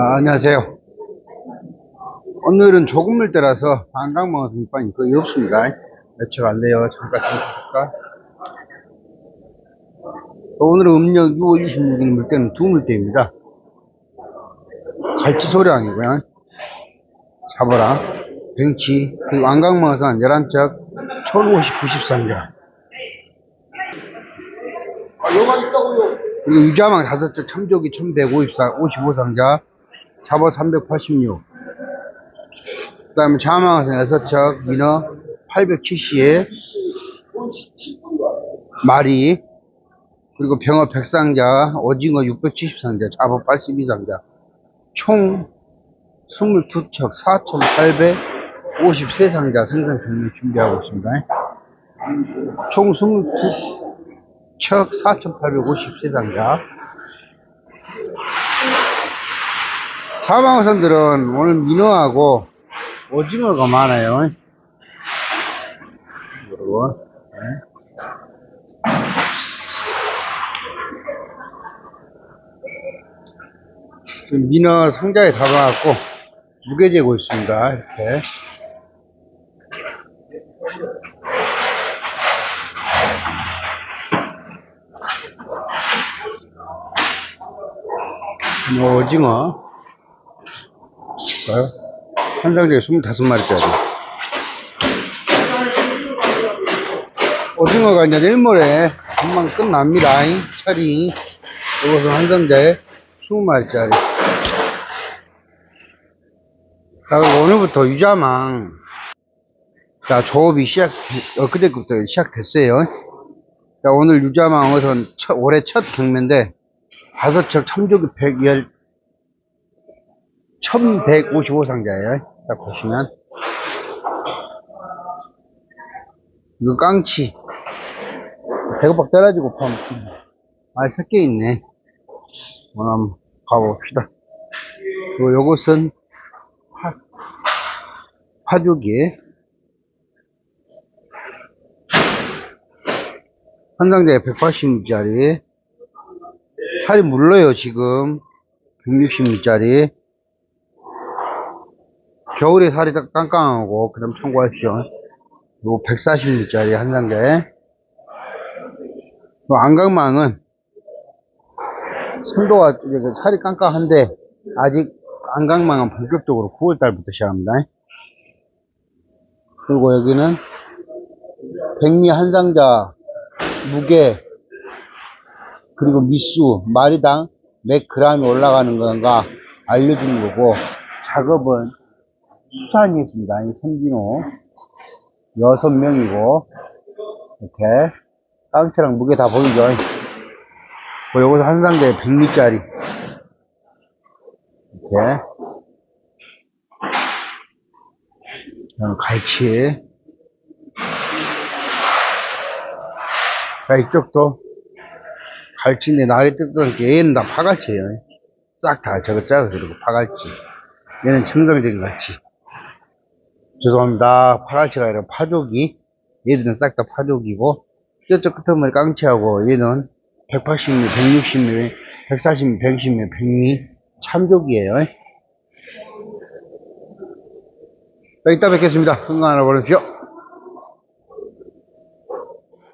아, 안녕하세요. 오늘은 조금물 때라서 한강 먹어서 밑반이 거의 없습니다. 몇초 갈래요? 잠깐 잠깐. 오늘은 음력 6월 26일 물때는 두 물때입니다. 갈치 소량이고요. 잡어라. 뱅치, 그리고 안강마산 11척, 1050, 93자. 그리고 유자망 5척, 참조기 1154, 55상자, 잡어 386. 그 다음에 자망선 6척, 민어 870에 마리, 그리고 병어 100상자, 오징어 670상자, 잡어 82상자, 총 22척 4,853상자 생산 경매 준비하고 있습니다. 총 22척 4,853상자. 사방어선들은 오늘 민어하고 오징어가 많아요. 그리고, 네. 지금 민어 상자에 담아갖고 무게 재고 있습니다. 이렇게. 뭐 오징어 볼까요? 한 상자에 25마리짜리 오징어가 이제 내일 모레 금방 끝납니다. 철이 이것은 한 상자에 20마리짜리 자, 그리고 오늘부터 유자망 자, 조업이 시작, 엊그제부터 시작됐어요. 자, 오늘 유자망 첫- 올해 첫 경매인데, 다섯 척 참조기 110, 1155 상자예요. 자, 보시면. 이거 깡치. 배고박 떨어지고 파면, 알 섞여 있네. 오늘 한번 가봅시다. 그리고 요것은 파, 파죽이. 한 상자에 180m짜리. 살이 물러요, 지금. 160m짜리. 겨울에 살이 딱 깡깡하고, 그럼 참고하십시오. 요 140m짜리 한 상자에. 요 안강망은 선도가 살이 깡깡한데, 아직 안강망은 본격적으로 9월달부터 시작합니다. 그리고 여기는 백미 한 상자 무게 그리고 미수 마리당 몇 그램이 올라가는 건가 알려주는 거고 작업은 이 선진호. 여섯 명이고 이렇게 깡체랑 무게 다 보이죠. 뭐 요것은 한 상자에 100미짜리. 이렇게. 갈치. 자 이쪽도 갈치인데 날이 뜯던 게 얘는 다 파갈치예요. 싹 다 저거 작아서 그리고 파갈치. 얘는 정상적인 갈치 죄송합니다 파갈치가 아니라 파조기 얘들은 싹 다 파조기고 저쪽 끝머리 깡치하고 얘는 180mm, 160mm, 140mm, 110mm, 100mm 참조기예요 자, 이따 뵙겠습니다. 건강하라 보십시오.